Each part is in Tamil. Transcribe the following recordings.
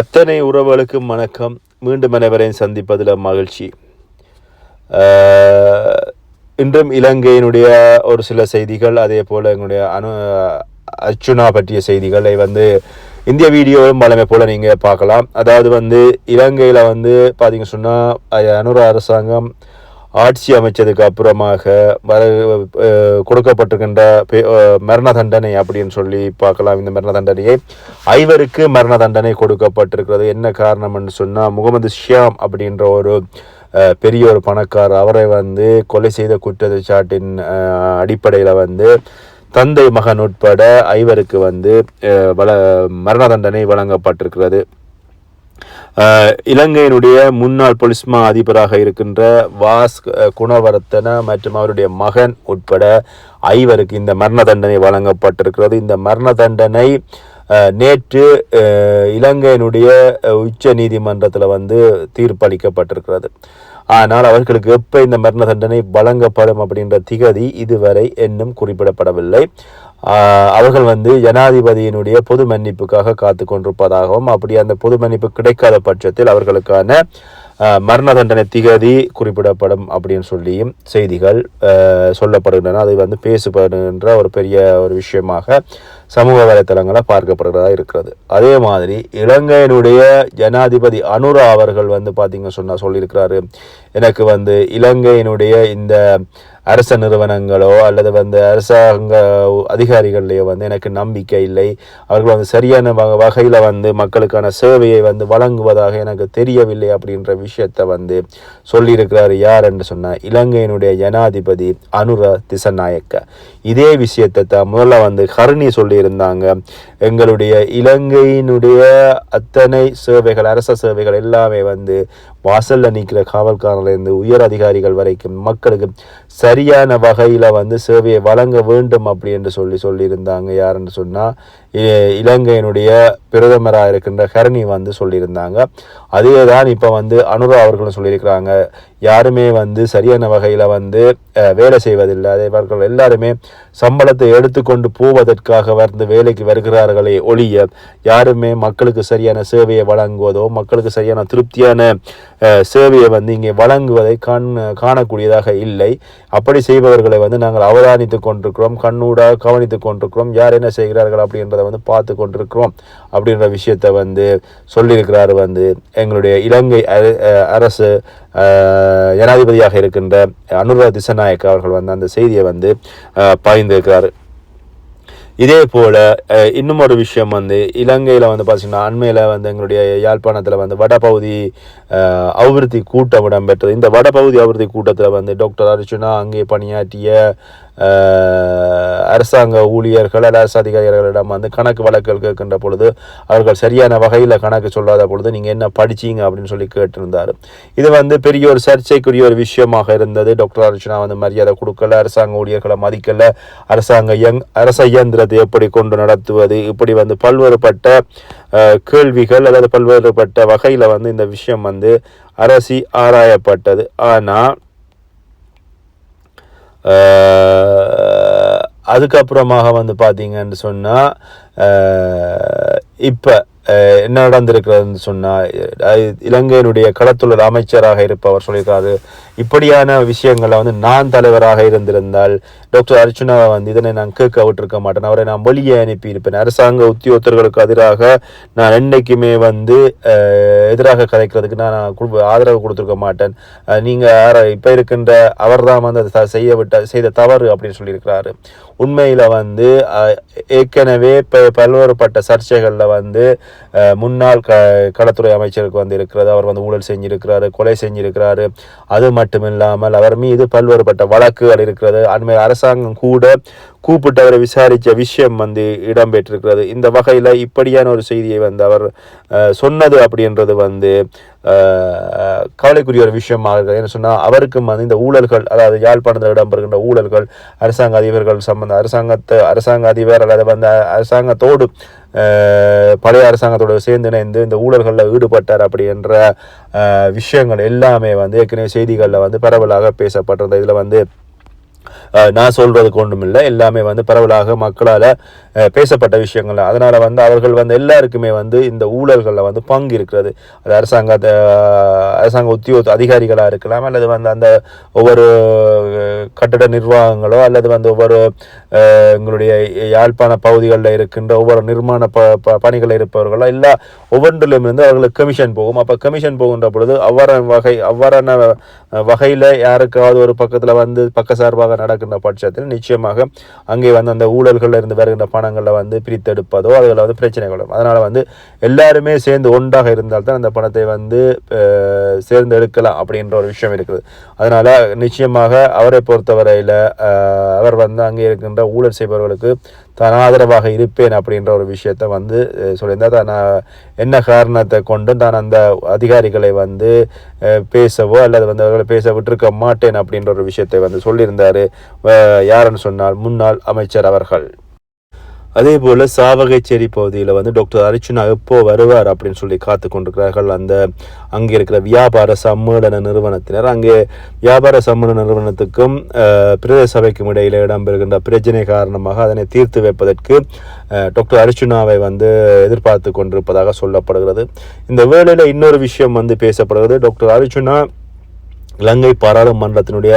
அத்தனை உறவுகளுக்கும் வணக்கம். மீண்டும் அனைவரையும் சந்திப்பதில் மகிழ்ச்சி. இன்றும் இலங்கையினுடைய ஒரு சில செய்திகள் அதே போல் எங்களுடைய அனு அர்ச்சுனா பற்றிய செய்திகளை வந்து இந்திய வீடியோவும் வளமை போல் நீங்கள் பார்க்கலாம். அதாவது வந்து இலங்கையில் வந்து பார்த்தீங்க சொன்னால் அனுர அரசாங்கம் ஆட்சி அமைச்சதுக்கு அப்புறமாக வர கொடுக்கப்பட்டிருக்கின்ற பெ- மரண தண்டனை அப்படின்னு சொல்லி பார்க்கலாம். இந்த மரண தண்டனையை ஐவருக்கு மரண தண்டனை கொடுக்கப்பட்டிருக்கிறது. என்ன காரணம்னு சொன்னால் முகமது ஷியாம் அப்படின்ற ஒரு பெரிய ஒரு பணக்கார் அவரை வந்து கொலை செய்த குற்றச்சாட்டின் அடிப்படையில் வந்து தந்தை மகன் உட்பட ஐவருக்கு வந்து வள மரண தண்டனை வழங்கப்பட்டிருக்கிறது. இலங்கையினுடைய முன்னாள் பொலிஸ்மா அதிபராக இருக்கின்ற வாஸ் குணவர்த்தன மற்றும் அவருடைய மகன் உட்பட ஐவருக்கு இந்த மரண தண்டனை வழங்கப்பட்டிருக்கிறது. இந்த மரண தண்டனை நேற்று இலங்கையினுடைய உச்ச நீதிமன்றத்தில் வந்து தீர்ப்பளிக்கப்பட்டிருக்கிறது. ஆனால் அவர்களுக்கு எப்போ இந்த மரண தண்டனை வழங்கப்படும் அப்படின்ற திகதி இதுவரை இன்னும் குறிப்பிடப்படவில்லை. அவர்கள் வந்து ஜனாதிபதியினுடைய பொது மன்னிப்புக்காக காத்து கொண்டிருப்பதாகவும் அப்படி அந்த பொது மன்னிப்பு கிடைக்காத பட்சத்தில் அவர்களுக்கான மரண தண்டனை திகதி குறிப்பிடப்படும் அப்படின்னு சொல்லியும் செய்திகள் சொல்லப்படுகின்றன. அது வந்து பேசப்படுகின்ற ஒரு பெரிய ஒரு விஷயமாக சமூக வலைத்தளங்களில் பார்க்கப்படுகிறதா இருக்கிறது. அதே மாதிரி இலங்கையினுடைய ஜனாதிபதி அனுரா அவர்கள் வந்து பார்த்திங்க சொன்னா சொல்லியிருக்கிறாரு. எனக்கு வந்து இலங்கையினுடைய இந்த அரச நிறுவனங்களோ அல்லது வந்து அரசாங்க அதிகாரிகள்லையோ வந்து எனக்கு நம்பிக்கை இல்லை. அவர்கள் வந்து சரியான வகையில் வந்து மக்களுக்கான சேவையை வந்து வழங்குவதாக எனக்கு தெரியவில்லை அப்படின்ற விஷயத்தை வந்து சொல்லியிருக்கிறார் யார் என்று சொன்னால் இலங்கையினுடைய ஜனாதிபதி அனுர திசநாயக்க. இதே விஷயத்தை தான் முதல்ல வந்து கருணி சொல்லியிருந்தாங்க. எங்களுடைய இலங்கையினுடைய அத்தனை சேவைகள் அரச சேவைகள் எல்லாமே வந்து வாசல்ல நிற்கிற காவல்காரர்லேருந்து உயர் அதிகாரிகள் வரைக்கும் மக்களுக்கு சரியான வகையில் வந்து சேவையை வழங்க வேண்டும் அப்படி என்று சொல்லி சொல்லியிருந்தாங்க. யாருன்னு சொன்னால் இலங்கையினுடைய பிரதமராக இருக்கின்ற ஹரணி வந்து சொல்லியிருந்தாங்க. அதே தான் இப்போ வந்து அனுரா அவர்களும் சொல்லியிருக்கிறாங்க. யாருமே வந்து சரியான வகையில் வந்து வேலை செய்வதில்லை. அதே அவர்கள் எல்லாருமே சம்பளத்தை எடுத்துக்கொண்டு போவதற்காக வந்து வேலைக்கு வருகிறார்களே ஒழிய யாருமே மக்களுக்கு சரியான சேவையை வழங்குவதோ மக்களுக்கு சரியான திருப்தியான சேவையை வந்து இங்கே வழங்குவதை கண் காணக்கூடியதாக இல்லை. அப்படி செய்பவர்களை வந்து நாங்கள் அவதானித்து கொண்டிருக்கிறோம் கண்ணூடாக கவனித்து கொண்டிருக்கிறோம். யார் என்ன செய்கிறார்கள் அப்படின்றத வந்து பார்த்து கொண்டிருக்கிறோம் அப்படின்ற விஷயத்தை வந்து சொல்லியிருக்கிறார் வந்து எங்களுடைய இலங்கை அரசு ஜனாதிபதியாக இருக்கின்ற அனுர திசநாயக்க அவர்கள் வந்து அந்த செய்தியை வந்து பாய்ந்திருக்கிறார் இதே போல் இன்னும் ஒரு விஷயம் வந்து இலங்கையில் வந்து பார்த்திங்கன்னா அண்மையில் வந்து எங்களுடைய யாழ்ப்பாணத்தில் வந்து வடபகுதி அபிவிருத்தி கூட்டம் இடம்பெற்றது. இந்த வடபகுதி அபிவிருத்தி கூட்டத்தில் வந்து டாக்டர் அர்ச்சுனா அங்கே பணியாற்றிய அரசாங்க ஊழியர்கள் அல்ல அரசு அதிகாரிகளிடம் வந்து கணக்கு வழக்குகள் கேட்கின்ற பொழுது அவர்கள் சரியான வகையில் கணக்கு சொல்லாத பொழுது நீங்கள் என்ன படிச்சீங்க அப்படின்னு சொல்லி கேட்டிருந்தார். இது வந்து பெரிய ஒரு சர்ச்சைக்குரிய ஒரு விஷயமாக இருந்தது. டாக்டர் அர்ச்சனா வந்து மரியாதை கொடுக்கல அரசாங்க ஊழியர்களை மதிக்கல. அரசாங்க இயங் அரச இயந்திரத்தை எப்படி கொண்டு நடத்துவது இப்படி வந்து பல்வேறுபட்ட கேள்விகள் அல்லது பல்வேறுபட்ட வகையில் வந்து இந்த விஷயம் வந்து அரசி ஆராயப்பட்டது. ஆனால் அதுக்கப்புறமாக வந்து பார்த்தீங்கன்னு சொன்னால் இப்போ என்ன நடந்திருக்கிறதுன்னு சொன்னால் இலங்கையினுடைய களத்தொழில் அமைச்சராக இருப்பவர் சொல்லியிருக்காரு. இப்படியான விஷயங்களை வந்து நான் தலைவராக இருந்திருந்தால் டாக்டர் அர்ச்சுனாவை வந்து இதனை நான் கேட்க விட்டுருக்க மாட்டேன். அவரை நான் வெளியே அனுப்பியிருப்பேன். அரசாங்க உத்தியோகத்தர்களுக்கு எதிராக நான் என்றைக்குமே வந்து எதிராக கதைக்கிறதுக்கு நான் ஆதரவு கொடுத்துருக்க மாட்டேன். நீங்கள் நீங்க யார இப்ப இருக்கின்ற அவர்தான் வந்து அதை செய்ய விட்ட செய்த தவறு அப்படின்னு சொல்லியிருக்கிறாரு. உண்மையில் வந்து ஏற்கனவே இப்போ பல்வேறுபட்ட சர்ச்சைகளில் வந்து முன்னாள் க களத்துறை அமைச்சருக்கு வந்து இருக்கிறது. அவர் வந்து ஊழல் செஞ்சிருக்கிறாரு கொலை செஞ்சிருக்கிறாரு. அது மட்டும் இல்லாமல் அவர் மீது பல்வேறுபட்ட வழக்குகள் இருக்கிறது. அண்மையில் அரசாங்கம் கூட கூப்பிட்டு அவரை விசாரித்த விஷயம் வந்து இடம்பெற்றிருக்கிறது. இந்த வகையில் இப்படியான ஒரு செய்தியை வந்து அவர் சொன்னது அப்படின்றது வந்து கவலைக்குரிய ஒரு விஷயமாக இருக்கிறது. என்ன சொன்னால் அவருக்கும் வந்து இந்த ஊழல்கள் அதாவது யாழ்ப்பாணத்தில் இடம்பெறுகின்ற ஊழல்கள் அரசாங்க அதிபர்கள் சம்பந்த அரசாங்கத்தை அரசாங்க அதிபர் அல்லது வந்து அரசாங்கத்தோடு பழைய அரசாங்கத்தோடு சேர்ந்து இணைந்து இந்த ஊழல்களில் ஈடுபட்டார் அப்படின்ற விஷயங்கள் எல்லாமே வந்து ஏற்கனவே செய்திகளில் வந்து பரவலாக பேசப்பட்டிருந்தது. இதில் வந்து நான் சொல்கிறதுக்கு ஒன்றும் இல்லை எல்லாமே வந்து பரவலாக மக்களால் பேசப்பட்ட விஷயங்கள் அதனால் வந்து அவர்கள் வந்து எல்லாருக்குமே வந்து இந்த ஊழல்களில் வந்து பங்கு இருக்கிறது. அது அரசாங்க அரசாங்க உத்தியோக அதிகாரிகளாக இருக்கலாம் அல்லது வந்து அந்த ஒவ்வொரு கட்டட நிர்வாகங்களோ அல்லது வந்து ஒவ்வொரு எங்களுடைய யாழ்ப்பாண பகுதிகளில் இருக்கின்ற ஒவ்வொரு நிர்மாண ப ப- பணிகளில் இருப்பவர்களோ எல்லா ஒவ்வொன்றிலும் இருந்து அவர்களுக்கு கமிஷன் போகும். அப்போ கமிஷன் போகின்ற பொழுது அவ்வாறான வகை அவ்வாறான வகையில் யாருக்காவது ஒரு பக்கத்தில் வந்து பக்க சார்பாக நடக்க நடக்கின்ற பட்சத்தில் நிச்சயமாக அங்கே வந்து அந்த ஊழல்களில் இருந்து வருகின்ற பணங்களை வந்து பிரித்தெடுப்பதோ அதில் வந்து பிரச்சனைகள் வரும். அதனால் வந்து எல்லாருமே சேர்ந்து ஒன்றாக இருந்தால்தான் அந்த பணத்தை வந்து சேர்ந்து எடுக்கலாம் அப்படின்ற ஒரு விஷயம் இருக்குது. அதனால் நிச்சயமாக அவரை பொறுத்தவரையில் அவர் வந்து அங்கே இருக்கின்ற ஊழல் செய்பவர்களுக்கு தான் ஆதரவாக இருப்பேன் அப்படின்ற ஒரு விஷயத்தை வந்து சொல்லியிருந்தால் சொல்லியிருந்தார் தான் என்ன காரணத்தை கொண்டும் தான் அந்த அதிகாரிகளை வந்து பேசவோ அல்லது வந்து அவர்களை பேச விட்டிருக்க மாட்டேன் அப்படின்ற ஒரு விஷயத்தை வந்து சொல்லியிருந்தார். யாருன்னு சொன்னால் முன்னாள் அமைச்சர் அவர்கள். அதே போல் சாவகைச்சேரி பகுதியில் வந்து டாக்டர் அரிச்சுனா எப்போ வருவார் அப்படின்னு சொல்லி காத்து கொண்டிருக்கிறார்கள். அந்த அங்கே இருக்கிற வியாபார சம்மேளன நிறுவனத்தினர். அங்கே வியாபார சம்மேளன நிறுவனத்துக்கும் பிரதேச சபைக்கும் இடையில் இடம்பெறுகின்ற பிரச்சனை காரணமாக அதனை தீர்த்து வைப்பதற்கு டாக்டர் அர்ச்சுனாவை வந்து எதிர்பார்த்து கொண்டிருப்பதாக சொல்லப்படுகிறது. இந்த வேளையில் இன்னொரு விஷயம் வந்து பேசப்படுகிறது. டாக்டர் அரிச்சுனா இலங்கை பாராளுமன்றத்தினுடைய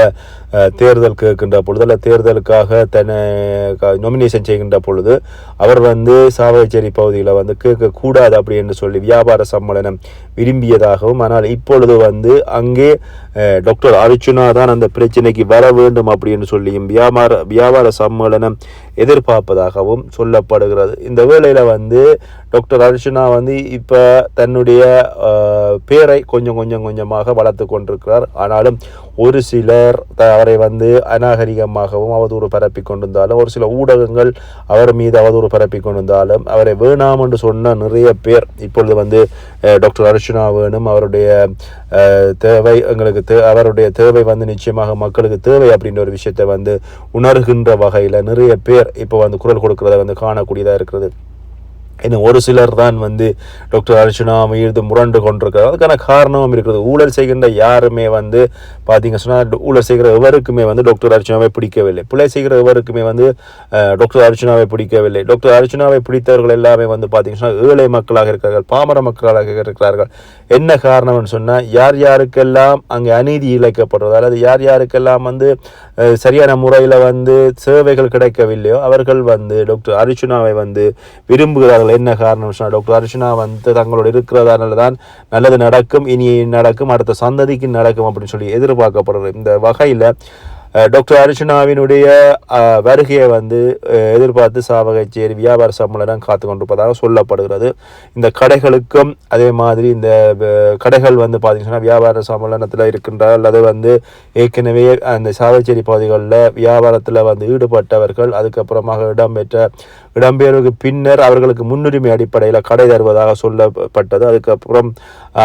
தேர்தல் கேட்கின்ற பொழுது அல்ல தேர்தலுக்காக தன்னை நொமினேஷன் செய்கின்ற பொழுது அவர் வந்து சாவகச்சேரி பகுதியில் வந்து கேட்கக்கூடாது அப்படி என்று சொல்லி வியாபார சம்மேளனம் விரும்பியதாகவும் ஆனால் இப்பொழுது வந்து அங்கே டாக்டர் அர்ச்சுனா தான் அந்த பிரச்சனைக்கு வர வேண்டும் அப்படின்னு சொல்லியும் வியாபார வியாபார சம்மேளனம் எதிர்பார்ப்பதாகவும் சொல்லப்படுகிறது. இந்த வேளையில் வந்து டாக்டர் அர்ச்சுனா வந்து இப்போ தன்னுடைய பேரை கொஞ்சம் கொஞ்சம் கொஞ்சமாக வளர்த்து கொண்டிருக்கிறார். ஆனாலும் ஒரு சிலர் த- அவரை வந்து அநாகரிகமாகவும் அவதூறு பரப்பி கொண்டிருந்தாலும் ஒரு சில ஊடகங்கள் அவர் மீது அவதூறு பரப்பி கொண்டிருந்தாலும் அவரை வேணாம் என்று சொன்ன நிறைய பேர் இப்பொழுது வந்து டாக்டர் அர்ச்சுனா வேணும் அவருடைய தேவை எங்களுக்கு தே அவருடைய தேவை வந்து நிச்சயமாக மக்களுக்கு தேவை அப்படின்ற ஒரு விஷயத்தை வந்து உணர்கின்ற வகையில் நிறைய பேர் இப்போ வந்து குரல் கொடுக்கிறத வந்து காணக்கூடியதாக இருக்கிறது. இன்னும் ஒரு சிலர் தான் வந்து டாக்டர் அர்ச்சனா மீது முரண்டு கொண்டிருக்கிறார். அதுக்கான காரணமும் இருக்கிறது. ஊழல் செய்கின்ற யாருமே வந்து பார்த்தீங்க சொன்னால் ஊழல் செய்கிற எவருக்குமே வந்து டாக்டர் அர்ச்சனாவை பிடிக்கவில்லை. பிள்ளை செய்கிற எவருக்குமே வந்து டாக்டர் அர்ச்சனாவை பிடிக்கவில்லை. டாக்டர் அர்ச்சனாவை பிடித்தவர்கள் எல்லாமே வந்து பார்த்தீங்க சொன்னால் ஏழை மக்களாக இருக்கிறார்கள் பாமர மக்களாக இருக்கிறார்கள். என்ன காரணம்னு சொன்னால் யார் யாருக்கெல்லாம் அங்கே அநீதி இழைக்கப்படுறது அல்லது யார் யாருக்கெல்லாம் வந்து சரியான முறையில் வந்து சேவைகள் கிடைக்கவில்லையோ அவர்கள் வந்து டாக்டர் அர்ச்சுனாவை வந்து விரும்புகிறார்கள். என்ன காரணம் சொன்னால் டாக்டர் அர்ச்சுனா வந்து தங்களோட இருக்கிறதால தான் நல்லது நடக்கும் இனி நடக்கும் அடுத்த சந்ததிக்கு நடக்கும் அப்படின்னு சொல்லி எதிர்பார்க்கப்படுறது. இந்த வகையில் டாக்டர் அர்ஷனாவினுடைய வருகையை வந்து எதிர்பார்த்து சாவகச்சேரி வியாபார சம்மேளனம் காத்து கொண்டிருப்பதாக சொல்லப்படுகிறது. இந்த கடைகளுக்கும் அதே மாதிரி இந்த கடைகள் வந்து பார்த்தீங்கன்னா வியாபார சம்மேளனத்தில் இருக்கின்ற அல்லது வந்து ஏற்கனவே அந்த சாவகச்சேரி பகுதிகளில் வியாபாரத்தில் வந்து ஈடுபட்டவர்கள் அதுக்கப்புறமாக இடம்பெற்ற இடம்பெயர்வுக்கு பின்னர் அவர்களுக்கு முன்னுரிமை அடிப்படையில் கடை தருவதாக சொல்லப்பட்டது. அதுக்கப்புறம்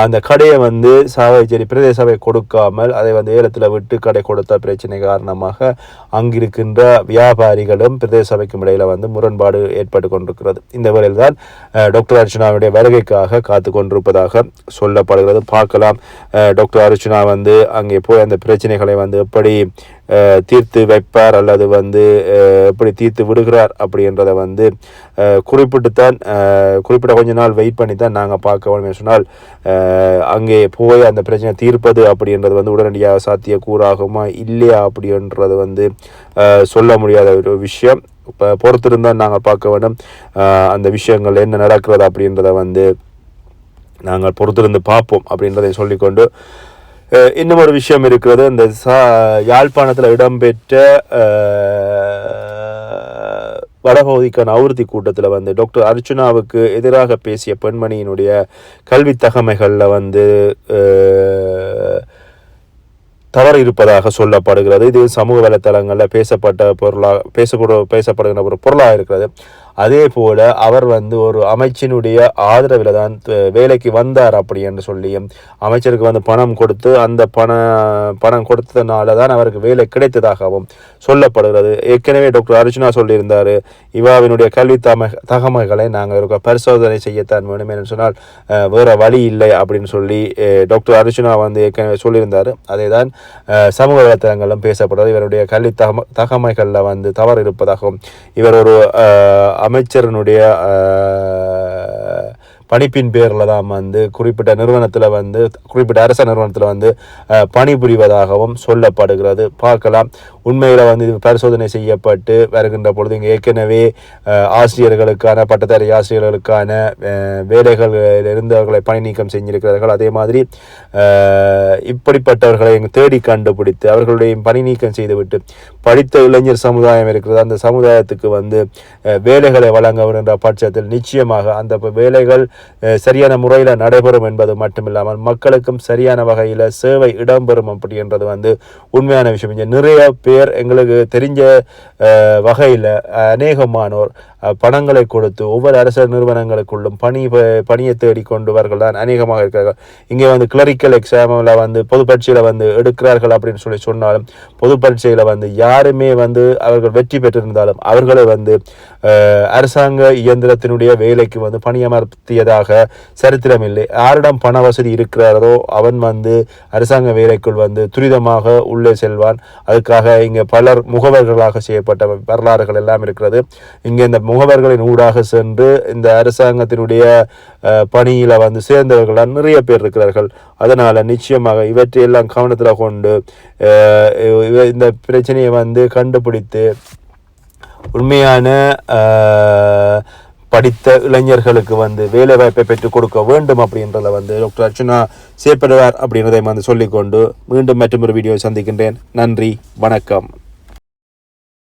அந்த கடையை வந்து சாவகச்சேரி பிரதேச சபை கொடுக்காமல் அதை வந்து ஏலத்தில் விட்டு கடை கொடுத்த பிரச்சனை காரணமாக அங்கிருக்கின்ற வியாபாரிகளும் பிரதேச சபைக்கும் இடையில் வந்து முரண்பாடு ஏற்பட்டு கொண்டிருக்கிறது. இந்த வரையில் தான் டாக்டர் அர்ச்சனாவுடைய வருகைக்காக காத்து கொண்டிருப்பதாக சொல்லப்படுகிறது. பார்க்கலாம் டாக்டர் அர்ச்சனா வந்து அங்கே போய் அந்த பிரச்சனைகளை வந்து எப்படி தீர்த்து வைப்பார் அல்லது வந்து எப்படி தீர்த்து விடுகிறார் அப்படின்றத வந்து குறிப்பிட்டுத்தான் குறிப்பிட்ட கொஞ்ச நாள் வெயிட் பண்ணி தான் நாங்கள் பார்க்க வேண்டும் சொன்னால் அங்கே போய் அந்த பிரச்சனை தீர்ப்பது அப்படின்றது வந்து உடனடியாக சாத்திய கூறாகுமா இல்லையா அப்படின்றது வந்து சொல்ல முடியாத ஒரு விஷயம். இப்போ பொறுத்திருந்தால் நாங்கள் பார்க்க வேண்டும் அந்த விஷயங்கள் என்ன நடக்கிறது அப்படின்றத வந்து நாங்கள் பொறுத்திருந்து பார்ப்போம் அப்படின்றதை சொல்லிக்கொண்டு இன்னும் ஒரு விஷயம் இருக்கிறது. இந்த சா யாழ்ப்பாணத்தில் இடம்பெற்ற வடபகுதிக்கான அவுறுதி கூட்டத்தில் வந்து டாக்டர் அர்ச்சுனாவுக்கு எதிராக பேசிய பெண்மணியினுடைய கல்வி தகமைகளில் வந்து தவறு இருப்பதாக சொல்லப்படுகிறது. இது சமூக வலைத்தளங்களில் பேசப்பட்ட பொருளாக பேசக்கூட பேசப்படுகிற ஒரு பொருளாக இருக்கிறது. அதே போல அவர் வந்து ஒரு அமைச்சினுடைய ஆதரவில் தான் வேலைக்கு வந்தார் அப்படி என்று சொல்லியும் அமைச்சருக்கு வந்து பணம் கொடுத்து அந்த பண பணம் கொடுத்ததுனால தான் அவருக்கு வேலை கிடைத்ததாகவும் சொல்லப்படுகிறது. ஏற்கனவே டாக்டர் அர்ஜுனா சொல்லியிருந்தார் இவாவினுடைய கல்வி தம தகமைகளை நாங்கள் பரிசோதனை செய்யத்தான் வேணும் என்று சொன்னால் வேறு வழி இல்லை அப்படின்னு சொல்லி டாக்டர் அர்ஜுனா வந்து ஏற்கனவே சொல்லியிருந்தார். அதே தான் சமூக வலைத்தளங்களும் பேசப்படுறது இவருடைய கல்வி தகம தகமைகளில் வந்து தவறு இருப்பதாகவும் இவர் ஒரு அமைச்சரினுடைய படிப்பின் பணிப்பின் பேரில் தான் வந்து குறிப்பிட்ட நிறுவனத்தில் வந்து குறிப்பிட்ட அரச நிறுவனத்தில் வந்து பணிபுரிவதாகவும் சொல்லப்படுகிறது. பார்க்கலாம். உண்மையில் வந்து இது பரிசோதனை செய்யப்பட்டு வருகின்ற பொழுது இங்கே ஏற்கனவே ஆசிரியர்களுக்கான பட்டதாரி ஆசிரியர்களுக்கான வேலைகள் வேலைகளில் இருந்தவர்களை பணி நீக்கம் செஞ்சிருக்கிறார்கள். அதே மாதிரி இப்படிப்பட்டவர்களை தேடி கண்டுபிடித்து அவர்களுடைய பணி நீக்கம் செய்துவிட்டு படித்த இளைஞர் சமுதாயம் இருக்கிறது. அந்த சமுதாயத்துக்கு வந்து வேலைகளை வழங்க வருகின்ற பட்சத்தில் நிச்சயமாக அந்த வேலைகள் சரியான முறையில் நடைபெறும் என்பது மட்டுமில்லாமல் மக்களுக்கும் சரியான வகையில் சேவை இடம்பெறும் அப்படின்றது வந்து உண்மையான விஷயம். இங்கே நிறைய பேர் எங்களுக்கு தெரிஞ்ச வகையில் அநேகமானோர் பணங்களை கொடுத்து ஒவ்வொரு அரசு நிறுவனங்களுக்குள்ளும் பணி பணியை தேடிக்கொண்டவர்கள் தான் அநேகமாக இருக்கிறார்கள். இங்கே வந்து கிளரிக்கல் எக்ஸாமில் வந்து பொது பரீட்சையில் வந்து எடுக்கிறார்கள் அப்படின்னு சொல்லி சொன்னாலும் பொது பரீட்சையில் வந்து யாருமே வந்து அவர்கள் வெற்றி பெற்றிருந்தாலும் அவர்களை வந்து அரசாங்க இயந்திரத்தினுடைய வேலைக்கு வந்து பணியமர்த்தியதாக சரித்திரம் இல்லை யாரிடம் பண வசதி இருக்கிறாரோ அவன் வந்து அரசாங்க வேலைக்குள் வந்து துரிதமாக உள்ளே செல்வான். அதுக்காக இங்கே பலர் முகவர்களாக செய்யப்பட்ட வரலாறுகள் எல்லாம் இருக்கிறது. இங்கே இந்த முகவர்களின் ஊடாக சென்று இந்த அரசாங்கத்தினுடைய பணியில் வந்து சேர்ந்தவர்களால் நிறைய பேர் இருக்கிறார்கள். அதனால் நிச்சயமாக இவற்றையெல்லாம் கவனத்தில் கொண்டு இந்த பிரச்சனையை வந்து கண்டுபிடித்து உண்மையான படித்த இளைஞர்களுக்கு வந்து வேலை வாய்ப்பை பெற்றுக் கொடுக்க வேண்டும் அப்படின்றத வந்து டாக்டர் அர்ச்சனா செயற்படுவார் அப்படின்றதை வந்து சொல்லிக்கொண்டு மீண்டும் மற்றொரு வீடியோ சந்திக்கின்றேன். நன்றி வணக்கம்.